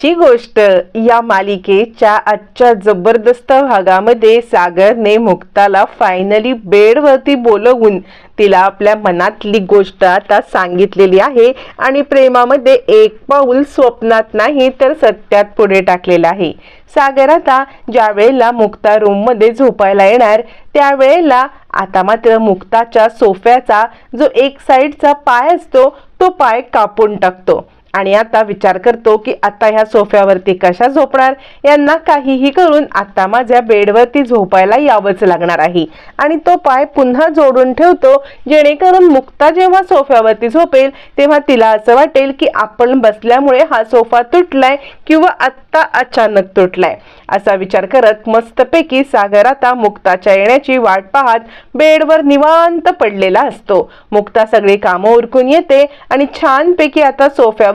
ची गोष्ट या मालिकेच्या आजच्या जबरदस्त भागामध्ये सागरने मुक्ताला फायनली बेडवरती बोलवून तिला आपल्या मनातली गोष्ट आता सांगितलेली आहे आणि प्रेमामध्ये एक पाऊल स्वप्नात नाही तर सत्यात पुढे टाकलेलं आहे. सागर आता ज्या वेळेला मुक्ता रूममध्ये झोपायला येणार त्यावेळेला आता मात्र मुक्ताच्या सोफ्याचा जो एक साईडचा पाय असतो तो पाय कापून टाकतो. आणि आता विचार करतो की आता ह्या सोफ्यावरती कशा झोपणार? यांना काहीही करून आता माझ्या बेडवरती झोपायला यावंच लागणार आहे. आणि तो पाय पुन्हा जोडून ठेवतो जेणेकरून मुक्ता जेव्हा सोफ्यावरती झोपेल तेव्हा तिला असं वाटेल की आपण बसल्यामुळे हा सोफा तुटलाय किंवा आत्ता अचानक तुटलाय. असा विचार करत मस्तपैकी सागर आता मुक्ताच्या येण्याची वाट पाहत बेडवर निवांत पडलेला असतो. मुक्ता सगळी कामं उरकून येते आणि छानपैकी आता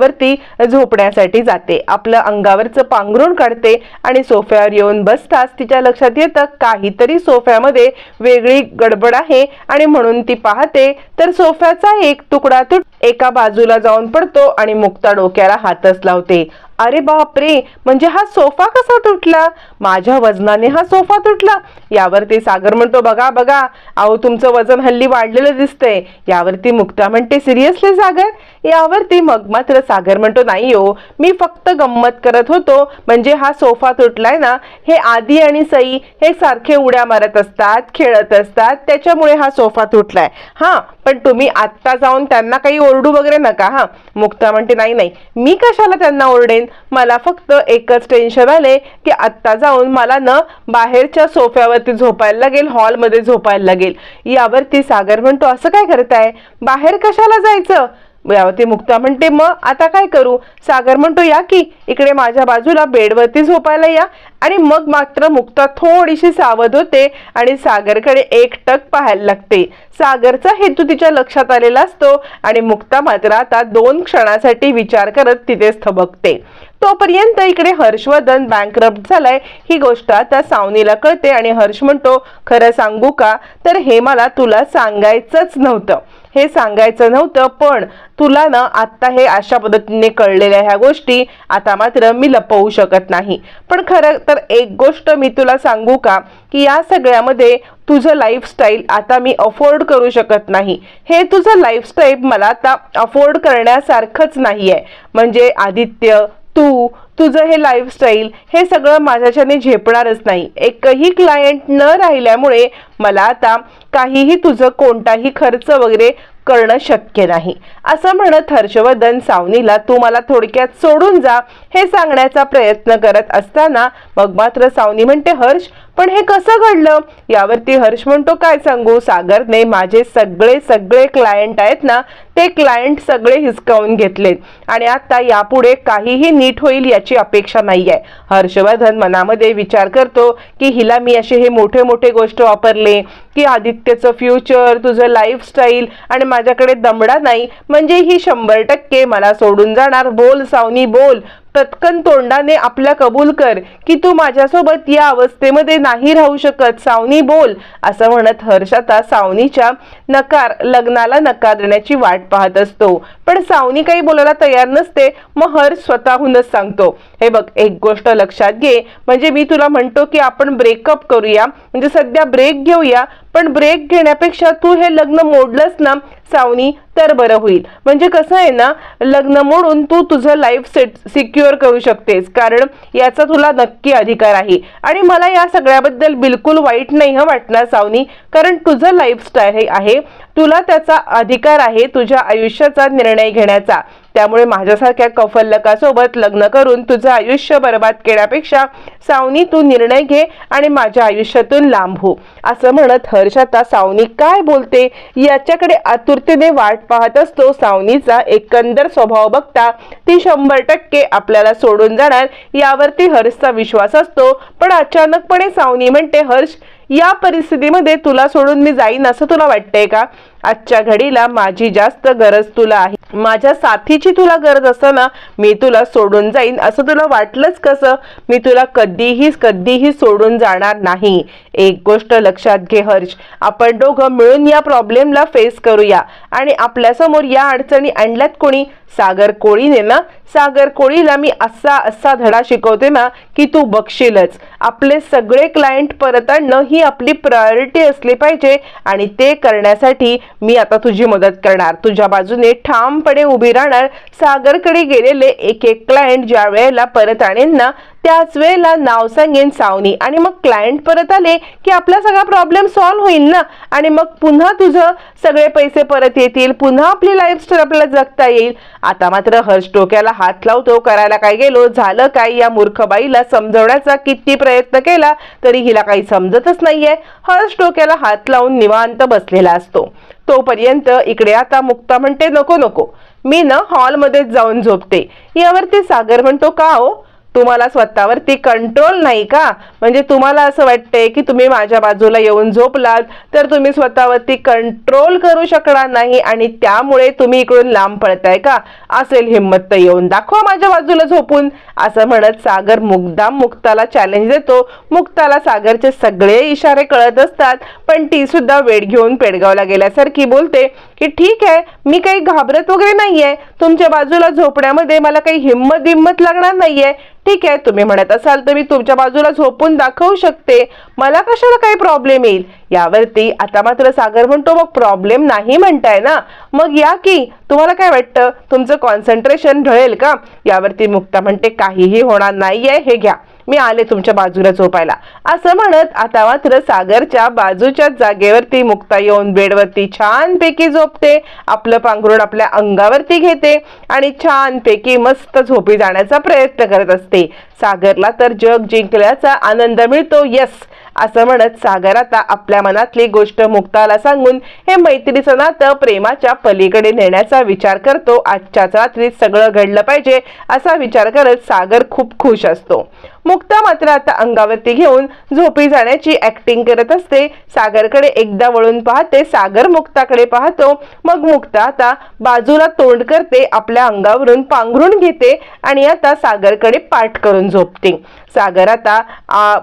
सोफ्यावरती झोपण्यासाठी जाते. आपलं अंगावरचं पांघरून काढते आणि सोफ्यावर येऊन बसताच तिच्या लक्षात येतं काहीतरी सोफ्यामध्ये वेगळी गडबड आहे आणि म्हणून ती पाहते तर सोफ्याचा एक तुकडा तुट एका बाजूला जाऊन पडतो आणि मुक्ता डोक्याला हातच लावते. अरे बापरे म्हणजे हा सोफा कसा तुटला? माझ्या वजनाने हा सोफा तुटला. यावरती सागर म्हणतो बघा बघा अहो तुमचं वजन हल्ली वाढलेलं दिसतंय. यावरती मुक्ता म्हणते सिरियसली सागर? यावरती मग मात्र सागर म्हणतो नाही हो मी फक्त गंमत करत होतो. म्हणजे हा सोफा तुटलाय ना हे आदी आणि सई हे सारखे उड्या मारत असतात खेळत असतात त्याच्यामुळे हा सोफा तुटलाय. हां पण तुम्ही आत्ता जाऊन त्यांना काही ओरडू वगैरे नका हा. मुक्ता म्हणते नाही नाही. मी कशाला त्यांना ओरडेन? मला फक्त एकच टेन्शन आले की आत्ता जाऊन मला न बाहेरच्या सोफ्यावरती झोपायला लागेल हॉलमध्ये झोपायला लागेल. यावरती सागर म्हणतो असं काय करताय? बाहेर कशाला जायचं? यावरती मुक्ता. म्हणते मग आता काय करू? सागर म्हणतो या की इकडे माझ्या बाजूला बेडवरती झोपायला या. आणि मग मात्र मुक्ता थोडीशी सावध होते आणि सागरकडे एकटक पाहायला लागते. सागरचा हेतू तिच्या लक्षात आलेला असतो आणि मुक्ता मात्र आता दोन क्षणासाठी विचार करत तिथेच थबकते. तोपर्यंत इकडे हर्षवर्धन बँकरप्ट झालाय. ही गोष्ट आता सावनीला कळते आणि हर्ष म्हणतो खरं सांगू का? तर हे मला तुला सांगायचंच नव्हतं. हे सांगायचं नव्हतं पण तुला ना आत्ता हे अशा पद्धतीने कळलेल्या ह्या गोष्टी आता मात्र मी लपवू शकत नाही. पण खरं तर एक गोष्ट मी तुला सांगू का की या सगळ्यामध्ये तुझं लाईफस्टाईल आता मी अफोर्ड करू शकत नाही. हे तुझं लाईफस्टाईल मला आता अफोर्ड करण्यासारखंच नाही आहे म्हणजे आदित्य तू तुझं हे लाईफस्टाईल हे सगळं माझ्याच्याने झेपणारच नाही. एकही क्लायंट न राहिल्यामुळे मला आता काहीही तुझं कोणताही खर्च वगैरे करणं शक्य नाही. असं म्हणत हर्षवर्धन सावनीला तू मला थोडक्यात सोडून जा हे सांगण्याचा प्रयत्न करत असताना मग मात्र सावनी म्हणते हर्ष पण हे कसं घडलं? यावरती हर्ष म्हणतो काय सांगू सागरने माझे सगळे सगळे क्लायंट आहेत ना ते क्लायंट सगळे हिसकावून घेतलेत. आणि आता यापुढे काहीही नीट होईल याची अपेक्षा नाही आहे हर्षवर्धन मनामध्ये विचार करतो की हिला मी असे हे मोठे मोठे गोष्ट वापरले की आदित्यचं फ्युचर तुझं लाईफस्टाईल आणि माझ्याकडे दमडा नाही. म्हणजे ही शंभर टक्के मला सोडून जाणार. बोल सावनी बोल. पटकन तोंडाने आपल्या कबूल कर की तू माझ्यासोबत या अवस्थेमध्ये नाही राहू शकत सावनी बोल असं म्हणत हर्ष आता सावनीच्या नकार लग्नाला नकार देण्याची वाट पाहत असतो. पण सावनी काही बोलायला तयार नसते मग हर्ष स्वतःहूनच सांगतो हे बघ एक गोष्ट लक्षात घे म्हणजे मी तुला म्हणतो की आपण ब्रेकअप करूया म्हणजे सध्या ब्रेक घेऊया पण ब्रेक घेण्यापेक्षा तू हे लग्न मोडलंस ना सावनी तर बरं होईल. म्हणजे कसं आहे ना लग्न मोडून तू तुझं लाईफ सेट सिक्युअर करू शकतेस. कारण याचा तुला नक्की अधिकार आहे. आणि मला या सगळ्याबद्दल बिलकुल वाईट नाही हं वाटणार सावनी. कारण तुझं लाईफस्टाईल आहे. तुला त्याचा अधिकार आहे तुझ्या आयुष्याचा निर्णय घेण्याचा. त्यामुळे माझ्यासारख्या कफल्लकासोबत लग्न करून तुझं आयुष्य बर्बाद केल्यापेक्षा सावनी तू निर्णय घे आणि माझ्या आयुष्यातून लांब हो. असं म्हणत हर्ष आता सावनी काय बोलते? याच्याकडे आतुरतेने वाट पाहत असतो. सावनीचा एकंदर स्वभाव बघता ती शंभर टक्के आपल्याला सोडून जाणार यावरती हर्षचा विश्वास असतो. पण अचानकपणे सावनी म्हणते हर्ष या परिस्थितीमध्ये तुला सोडून मी जाईन असं तुला वाटतंय का? आजच्या घडीला माझी जास्त गरज तुला आहे. माझ्या साथीची तुला गरज असताना मी तुला सोडून जाईन. असं तुला वाटलंच कसं? मी तुला कधीही कधीही सोडून जाणार नाही. एक गोष्ट लक्षात घे हर्ष. आपण दोघं मिळून या प्रॉब्लेमला फेस करूया. आणि आपल्यासमोर या अडचणी आणल्यात कोणी? सागर कोळीने ना? सागर कोळीला मी असा असा धडा शिकवते ना की तू बघशीलच. आपले सगळे क्लायंट परत आणणं ही आपली प्रायोरिटी असली पाहिजे आणि ते करण्यासाठी मी आता तुझी मदत करणार. तुझ्या बाजूने ठामपणे उभी राहणार. सागरकडे गेलेले एक एक क्लायंट ज्या वेळेला परत आणेन ना त्याच वेळेला नाव सांगेन सावनी. आणि मग क्लायंट परत आले की आपला सगळा प्रॉब्लेम सॉल्व्ह होईल ना? आणि मग पुन्हा तुझं सगळे पैसे परत येतील. पुन्हा आपली लाईफस्टाईल आपल्याला जगता येईल. आता मात्र हर्ष डोक्याला हात लावतो. करायला काय गेलो? झालं काय? या मूर्ख बाईला समजवण्याचा किती प्रयत्न केला? तरी हिला काही समजतच नाहीये. हर्ष डोक्याला हात लावून निवांत बसलेला असतो. तोपर्यंत इकडे आता मुक्ता म्हणते नको नको. मी ना हॉलमध्येच जाऊन झोपते. यावरती सागर म्हणतो का हो? तुम्हाला स्वतःवरती कंट्रोल नाही का? म्हणजे तुम्हाला असं वाटतंय की तुम्ही माझ्या बाजूला येऊन झोपलात तर तुम्ही स्वतःवरती कंट्रोल करू शकणार नाही आणि त्यामुळे तुम्ही इकडून लांब पळताय का? असेल हिंमत तर येऊन दाखवा माझ्या बाजूला झोपून. असं म्हणत सागर मुग्दाम मुक्ताला चॅलेंज देतो. मुक्ताला सागरचे सगळे इशारे कळत असतात पण ती सुद्धा वेळ घेऊन पेडगावला गेल्यासारखी बोलते की ठीक आहे मी काही घाबरत वगैरे नाहीये. तुमच्या बाजूला झोपण्यामध्ये मला काही हिंमत हिंमत लागणार नाहीये. ठीक आहे तुम्ही म्हणत असाल तर मी तुमच्या बाजूला झोपून दाखवू शकते. मला कशाला काही प्रॉब्लेम येईल? यावरती आता मात्र सागर म्हणतो मग प्रॉब्लेम नाही म्हणताय ना? मग या की तुम्हाला काय वाटतं? तुमचं कॉन्सन्ट्रेशन ढळेल का? यावरती मुक्ता म्हणते काहीही होणार नाहीये हे घ्या. मी आले तुमच्या बाजूला झोपायला. असं म्हणत आता मात्र सागरच्या बाजूच्या जागेवरती मुक्ता येऊन बेडवरती छानपैकी झोपते आपलं पांघरुण आपल्या अंगावरती घेते आणि छानपैकी मस्त झोपी जाण्याचा प्रयत्न करत असते. सागरला तर जग जिंकल्याचा आनंद मिळतो यस असं म्हणत सागर आता आपल्या मनातली गोष्ट मुक्ताला सांगून हे मैत्रीचं नातं प्रेमाच्या पलीकडे नेण्याचा विचार करतो. आजच्याच रात्री सगळं घडलं पाहिजे असा विचार करत सागर खूप खुश असतो. मुक्ता मात्र आता अंगावरती घेऊन झोपी जाण्याची ऍक्टिंग करत असते. सागरकडे एकदा वळून पाहते. सागर मुक्ताकडे पाहतो. मग मुक्ता आता बाजूला तोंड करते. आपल्या अंगावरून पांघरून घेते आणि आता सागरकडे पाठ करून झोपते. सागर आता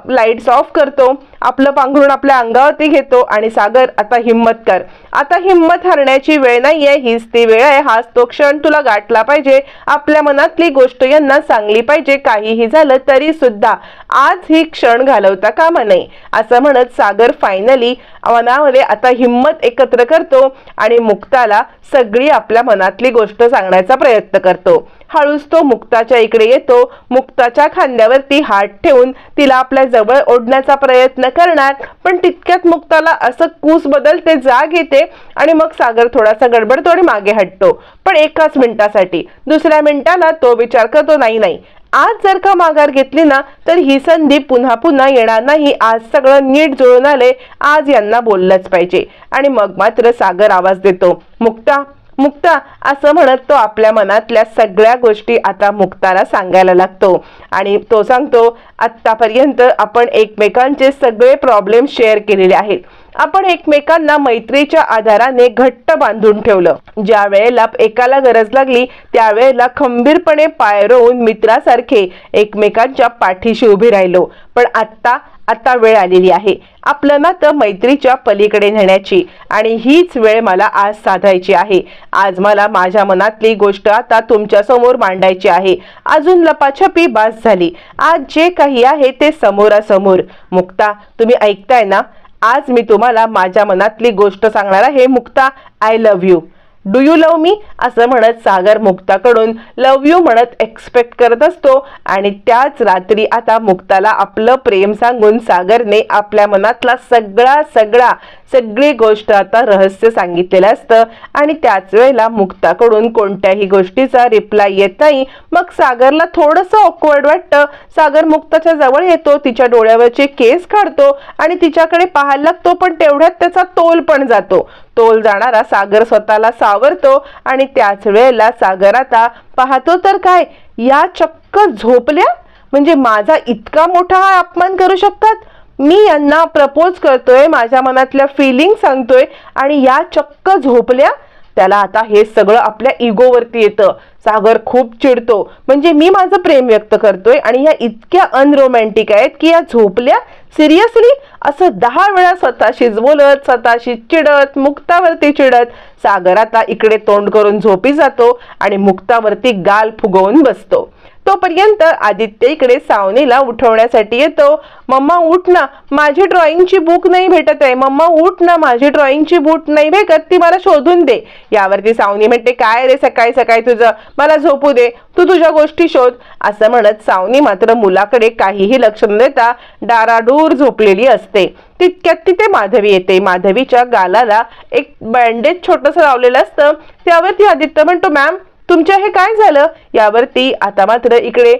लाईट्स ऑफ करतो. आपलं पांघरून आपल्या अंगावरती घेतो आणि सागर आता हिम्मत कर. आता हिम्मत हरण्याची वेळ नाहीये. हीच ती वेळ आहे. हाच तो क्षण तुला गाठला पाहिजे. आपल्या मनातली गोष्ट यांना सांगली पाहिजे. काहीही झालं तरी सुद्धा आज ही क्षण घालवता कामा नये असं म्हणत सागर फायनली मनामध्ये आता हिंमत एकत्र करतो आणि मुक्ताला सगळी आपल्या मनातली गोष्ट सांगण्याचा प्रयत्न करतो. हळूच तो मुक्ताच्या इकडे येतो. मुक्ताच्या खांद्यावरती हात ठेवून तिला आपल्या जवळ ओढण्याचा प्रयत्न करणार पण तितक्यात मुक्ताला असं कूस बदलते जाग येते आणि मग सागर थोडासा गडबडतो आणि मागे हटतो. पण एकाच मिनिटासाठी दुसऱ्या मिनिटाला तो विचार करतो नाही नाही आज जर का माघार घेतली ना तर ही संधी पुन्हा पुन्हा येणार नाही. आज सगळं नीट जुळून आले आज यांना बोललंच पाहिजे. आणि मग मात्र सागर आवाज देतो मुक्ता मुक्ता असं म्हणत तो आपल्या मनातल्या सगळ्या गोष्टी आता मुक्ताला सांगायला लागतो. आणि तो सांगतो आत्तापर्यंत आपण एकमेकांचे सगळे प्रॉब्लेम शेअर केलेले आहेत. आपण एकमेकांना मैत्रीच्या आधाराने घट्ट बांधून ठेवलं. ज्या वेळेला एकाला गरज लागली त्यावेळेला खंबीरपणे पाय रोवून मित्रासारखे एकमेकांच्या पाठीशी उभे राहिलो. पण आत्ता आता वेळ आलेली आहे. आपलं नातं मैत्रीच्या पलीकडे नेण्याची. आणि हीच वेळ मला आज साधायची आहे. आज मला माझ्या मनातली गोष्ट आता तुमच्यासमोर मांडायची आहे. अजून लपाछपी बास झाली. आज जे काही आहे ते समोरासमोर. मुक्ता तुम्ही ऐकताय ना? आज मी तुम्हाला माझ्या मनातली गोष्ट सांगणार आहे. Mukta I love you do you love me असं म्हणत सागर मुक्ताकडून लव यू म्हणत एक्सपेक्ट करत असतो. आणि त्याच रात्री आता मुक्ताला आपलं प्रेम सांगून सागरने आपल्या मनातला सगळा सगळा सगळी गोष्ट आता रहस्य सांगितलेलं असतं. आणि त्याच वेळेला मुक्ताकडून कोणत्याही गोष्टीचा रिप्लाय येत नाही. मग सागरला थोडंसं ऑकवर्ड वाटतं. सागर मुक्ताच्या जवळ येतो तिच्या डोळ्यावरचे केस काढतो आणि तिच्याकडे पाहायला लागतो पण तेवढ्यात त्याचा तोल पण जातो. तोल जाणारा सागर स्वतःला सावरतो आणि त्याच वेळेला सागर आता पाहतो तर काय या चक्क झोपल्या? म्हणजे माझा इतका मोठा अपमान करू शकतात? मी यांना प्रपोज करतोय माझ्या मनातल्या फिलिंग सांगतोय आणि या चक्क झोपल्या? त्याला आता हे सगळं आपल्या इगोवरती येतं. सागर खूप चिडतो. म्हणजे मी माझं प्रेम व्यक्त करतोय आणि या इतक्या अनरोमॅन्टिक आहेत की या झोपल्या सिरियसली असं दहा वेळा स्वतःशीच बोलत स्वतःशी चिडत मुक्तावरती चिडत सागर आता इकडे तोंड करून झोपी जातो आणि मुक्तावरती गाल फुगवून बसतो. तोपर्यंत आदित्य इकडे सावनीला उठवण्यासाठी येतो. मम्मा उठ ना. माझी ड्रॉइंगची बुक नाही भेटत आहे. मम्मा उठ ना. माझी ड्रॉइंगची बुक नाही भेटत. ती मला शोधून दे. यावरती सावनी म्हणते काय रे सकाळी सकाळी तुझं? मला झोपू दे. तू तुझ्या गोष्टी शोध. असं म्हणत सावनी मात्र मुलाकडे काहीही लक्ष न देता डाराडूर झोपलेली असते. तितक्यात तिथे माधवी येते. माधवीच्या गालाला एक बँडेज छोटस लावलेलं असतं. त्यावरती आदित्य म्हणतो मॅम तुमच्या हे काय झालं? यावरती आता मात्र इकडे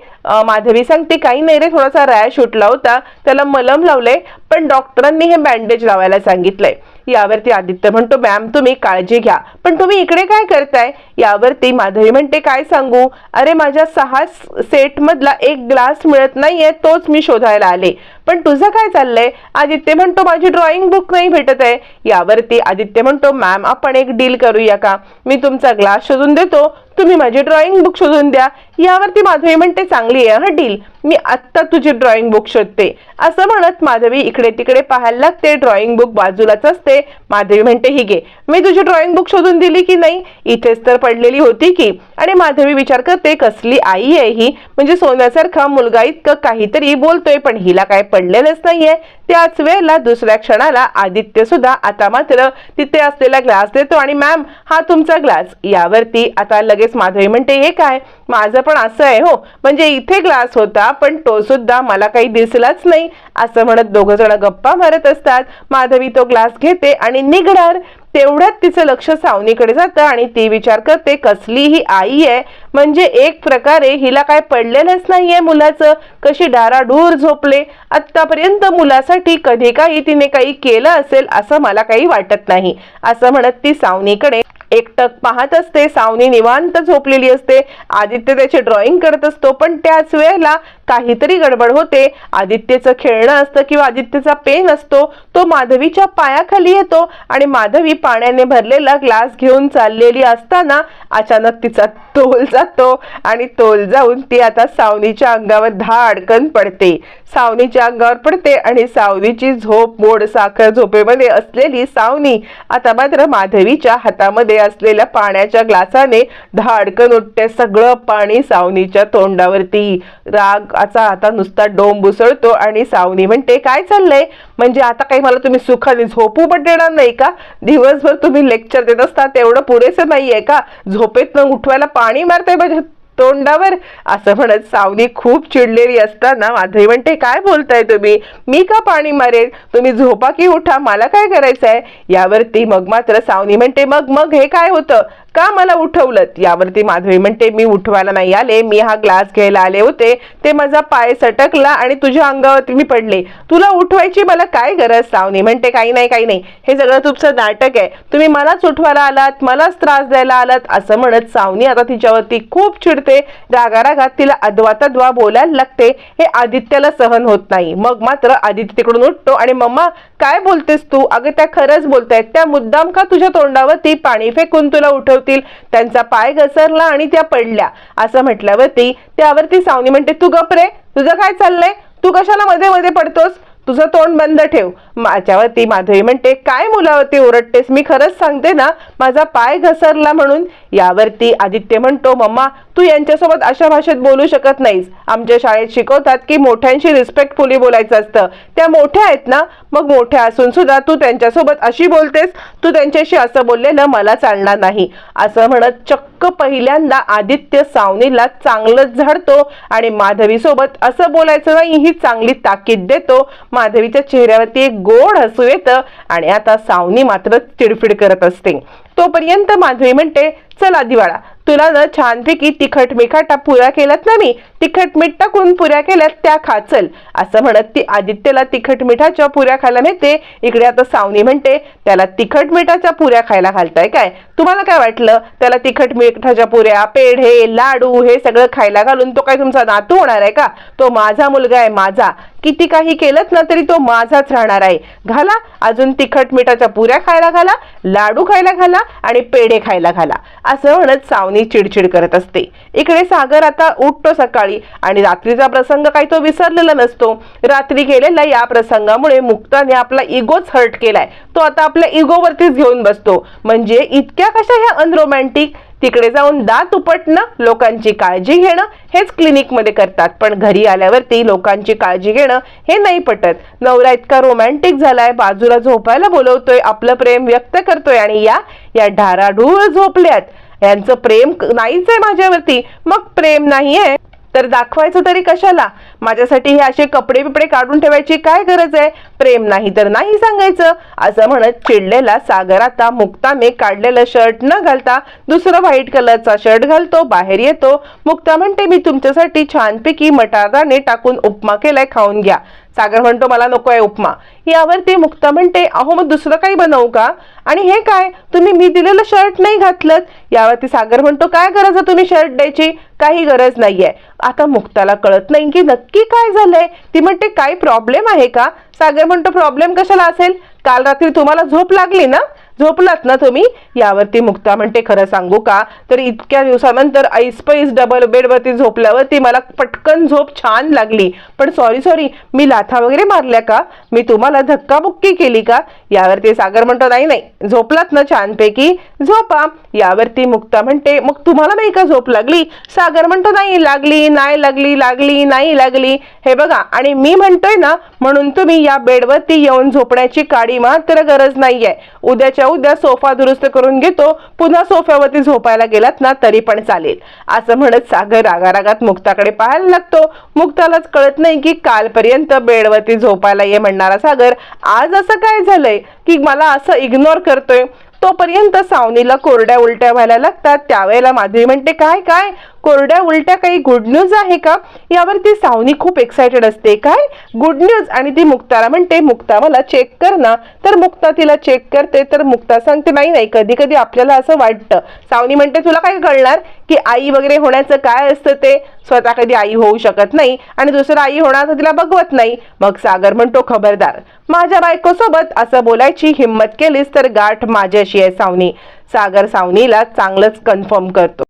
माधवी सांगते काही नाही रे थोडासा रॅश उठला होता. त्याला मलम लावलंय पण डॉक्टरांनी हे बँडेज लावायला सांगितलंय. यावरती आदित्य म्हणतो मॅम तुम्ही काळजी घ्या. पण तुम्ही इकडे काय करताय? यावरती माधवी म्हणते काय सांगू? अरे माझ्या सहा सेट मधला एक ग्लास मिळत नाहीये तोच मी शोधायला आले. पण तुझं काय चाललंय? आदित्य म्हणतो माझी ड्रॉइंग बुक नाही भेटत आहे. यावरती आदित्य म्हणतो मॅम आपण एक डील करूया का? मी तुमचा ग्लास शोधून देतो तुम्ही माझी ड्रॉइंग बुक शोधून द्या. यावरती माधवी म्हणते चांगली आहे हा डील मी आत्ता तुझी ड्रॉइंग बुक शोधते. असं म्हणत माधवी इकडे तिकडे पाहायला लागते. ड्रॉइंग बुक बाजूलाच असते. माधवी म्हणते ही घे. मी तुझी ड्रॉइंग बुक शोधून दिली की नाही? इथेच तर पडलेली होती की. आणि माधवी विचार करते कसली आई आहे ही? म्हणजे सोन्यासारखा मुलगा इतकं काहीतरी बोलतोय पण हिला काय पडलेलंच नाहीये. त्याच वेळेला दुसऱ्या क्षणाला आदित्य सुद्धा आता मात्र तिथे असलेला ग्लास देतो आणि मॅम हा तुमचा ग्लास यावरती आता लगेच माधवी म्हणते हे काय? माझं पण असं आहे हो. म्हणजे इथे ग्लास होता पण तो सुद्धा मला काही दिसलाच नाही. असं म्हणत दोघं जण गप्पा मारत असतात. माधवी तो ग्लास घेते आणि निघणार तेवढ्यात तिचं लक्ष सावनीकडे जातं आणि ती विचार करते कसली ही आई आहे म्हणजे एक प्रकारे हिला काय पडलेलंच नाहीये मुलाचं. कशी डाराडूर झोपले. आतापर्यंत मुलासाठी कधी काही तिने काही केलं असेल असं मला काही वाटत नाही. असं म्हणत ती सावनीकडे एकटक पाहत असते. सावनी निवांत झोपलेली असते. आदित्य त्याचे ड्रॉइंग करत असतो पण त्याच वेळेला काहीतरी गडबड होते. आदित्यचं खेळणं असतं किंवा आदित्यचा पेन असतो तो माधवीच्या पायाखाली येतो आणि माधवी पाण्याने भरलेला ग्लास घेऊन चाललेली असताना अचानक तिचा तोल जातो आणि तोल जाऊन ती आता सावनीच्या अंगावर धाडकन पडते. सावनीच्या अंगावर पडते आणि सावनीची झोप मोड साखर झोपेमध्ये असलेली सावनी आता मात्र माधवीच्या हातामध्ये असलेल्या पाण्याच्या ग्लासाने धाडकन उठते सगळं पाणी सावनीच्या तोंडावरती. रागाचा आता नुसता डोंब उसळतो आणि सावनी म्हणते काय चाललंय? म्हणजे आता काही मला तुम्ही सुखाने झोपू पण देणार नाही का? दिवसभर तुम्ही लेक्चर देत असता तेवढं पुरेसं नाहीये का? झोपेत न उठवायला पाणी मारताय माझ्या तोंडावर. असं म्हणत सावनी खूप चिडलेली असताना माधवी म्हणते काय बोलताय तुम्ही? मी का पाणी मारेन? तुम्ही झोपा की उठा? मला काय करायचंय? यावरती मग मात्र सावनी म्हणते मग मग हे काय होतं? का मला उठवलं यावरती माधवी म्हणते मी उठवायला नाही आले. मी हा ग्लास घ्यायला आले होते. ते माझा पाय सटकला आणि तुझ्या अंगावरती मी पडले. तुला उठवायची मला काय गरज? सावनी म्हणते काही नाही काही नाही. हे सगळं तुमचं नाटक आहे. तुम्ही मलाच उठवायला आलात मलाच त्रास द्यायला आलात असं म्हणत सावनी आता तिच्यावरती खूप चिडते. रागारागात तिला अद्वा तद्वा बोलायला लागते. हे आदित्याला सहन होत नाही. मग मात्र आदित्य तिकडून उठतो आणि मम्मा काय बोलतेस तू? अगं त्या खरंच बोलतायत. त्या मुद्दाम का तुझ्या तोंडावरती पाणी फेकून तुला उठव उठवतील त्यांचा पाय घसरला आणि त्या पडल्या. असं म्हटल्यावरती त्यावरती सावनी म्हणते तू गपरे तुझं काय चाललंय? तू कशाला मध्ये मध्ये पडतोस? तुझं तोंड बंद ठेव. माझ्यावरती माधवी म्हणते काय मुलावरती ओरडतेस? मी खरंच सांगते ना माझा पाय घसरला म्हणून यावरती आदित्य म्हणतो मम्मा तू यांच्यासोबत अशा भाषेत बोलू शकत नाहीस. आमच्या शाळेत शिकवतात की मोठ्यांशी रिस्पेक्टफुली बोलायचं असतं. त्या मोठ्या आहेत ना? मग मोठ्या असून सुद्धा तू त्यांच्यासोबत अशी बोलतेस? तू त्यांच्याशी असं बोललेलं मला चालणार नाही. असं म्हणत चक्क पहिल्यांदा आदित्य सावनीला चांगलंच झाडतो आणि माधवीसोबत असं बोलायचं नाही ही चांगली ताकीद देतो. माधवीच्या चेहऱ्यावरती एक गोड हसू येतं आणि आता सावनी मात्र चिडफिड करत असते. तोपर्यंत माधवी म्हणते चला दिवाळा तुला ना छानपैकी तिखट मिठाटा पुऱ्या केल्यात ना मी तिखट मीठ टाकून पुऱ्या केल्यात त्या खा चल. असं म्हणत ती आदित्यला तिखट मिठाच्या पुऱ्या खायला मिळते. इकडे आता सावनी म्हणते त्याला तिखट मिठाच्या पुऱ्या खायला घालताय काय? तुम्हाला काय वाटलं? त्याला तिखट मिठाच्या पुऱ्या पेढे लाडू हे सगळं खायला घालून तो काय तुमचा नातू होणार आहे का? तो माझा मुलगा आहे माझा. किती काही केलं ना तरी तो माझाच राहणार आहे. घाला अजून तिखट मिठाच्या पुऱ्या खायला घाला लाडू खायला घाला आणि पेढे खायला घाला. असं म्हणत सावनी चिडचिड करत असते. इकडे सागर आता उठतो सकाळी आणि रात्रीचा प्रसंग काही तो विसरलेला नसतो. रात्री केलेल्या या प्रसंगामुळे मुक्ताने आपला इगोच हर्ट केलाय. तो आता आपल्या इगोवरतीच घेऊन बसतो. म्हणजे इतक्या कशा ह्या अनरोमॅन्टिक तिकडे जाऊन दात उपटणं लोकांची काळजी घेणं हेच क्लिनिकमध्ये करतात. पण घरी आल्यावरती लोकांची काळजी घेणं हे नाही पटत. नवरा इतका रोमॅन्टिक झालाय बाजूला झोपायला बोलवतोय आपलं प्रेम व्यक्त करतोय आणि या या ढाराढूळ झोपल्यात. यांचं प्रेम नाहीच आहे माझ्यावरती. मग प्रेम नाहीये. तर दाखवायचं तरी कशाला? माझ्यासाठी हे असे कपडे बिपडे काढून ठेवायची काय गरज आहे? प्रेम नाही तर नाही सांगायचं. असं म्हणत चिडलेला सागर आता मुक्ताने काढलेलं शर्ट न घालता दुसरं व्हाईट कलरचा शर्ट घालतो बाहेर येतो. मुक्ता म्हणते मी तुमच्यासाठी छानपैकी मटारदाणे टाकून उपमा केलाय खाऊन घ्या. सागर म्हणतो मला नको आहे उपमा. यावरती मुक्ता म्हणते अहो मग दुसरं काही बनवू का? आणि हे काय? तुम्ही मी दिलेलं शर्ट नाही घातलं यावरती सागर म्हणतो काय गरज आहे तुम्ही शर्ट द्यायची? काही गरज नाहीये. आता मुक्ताला कळत नाही की नक्की काय झालंय. ती म्हणते काय प्रॉब्लेम आहे का? सागर म्हणतो प्रॉब्लेम कशाला असेल? काल रात्री तुम्हाला झोप लागली ना? झोपलात ना तुम्ही? यावरती मुक्ता म्हणते खरं सांगू का? तर इतक्या दिवसानंतर ऐसपैस डबल बेडवरती झोपल्यावरती मला पटकन झोप छान लागली. पण सॉरी सॉरी मी लाथा वगैरे मारल्या का? मी तुम्हाला धक्काबुक्की केली का? यावरती सागर म्हणतो नाही नाही झोपलात ना छानपैकी? झोपा. यावरती मुक्ता म्हणते मग तुम्हाला नाही का झोप लागली? सागर म्हणतो नाही लागली नाही लागली लागली नाही लागली. हे बघा आणि मी म्हणतोय ना म्हणून तुम्ही या बेडवरती येऊन झोपण्याची काडी मात्र गरज नाहीये. उद्याच्या उद्या सोफा दुरुस्त करून घेतो पुन्हा सोफ्यावरती झोपायला गेलात ना तरी पण चालेल. असं म्हणत सागर रागारागात मुक्ताकडे पाहायला लागतो. मुक्तालाच कळत नाही की कालपर्यंत बेडवरती झोपायला ये म्हणणारा सागर आज असं काय झालंय? की मला असं इग्नोर करतोय? तोपर्यंत सावनीला कोरड्या उलट्या व्हायला लागतात. त्यावेळेला माधवी म्हणते काय काय? कोरड्या उलट्या काही गुड न्यूज आहे का? यावरती सावनी खूप एक्सायटेड असते. काय? गुड न्यूज आणि ती मुक्ताला म्हणते मुक्ता मला चेक कर ना. तर मुक्ता तिला चेक करते तर मुक्ता सांगते नाही नाही कधी कधी आपल्याला असं वाटतं. सावनी म्हणते तुला काय कळणार की आई वगैरे होण्याचं काय असतं ते? स्वतः कधी आई होऊ शकत नाही आणि दुसरं आई होणार तिला बघवत नाही. मग सागर म्हणतो खबरदार माझ्या बायकोसोबत असं बोलायची हिंमत केलीस तर गाठ माझ्याशी आहे सावनी. सागर सावनीला चांगलंच कन्फर्म करतो.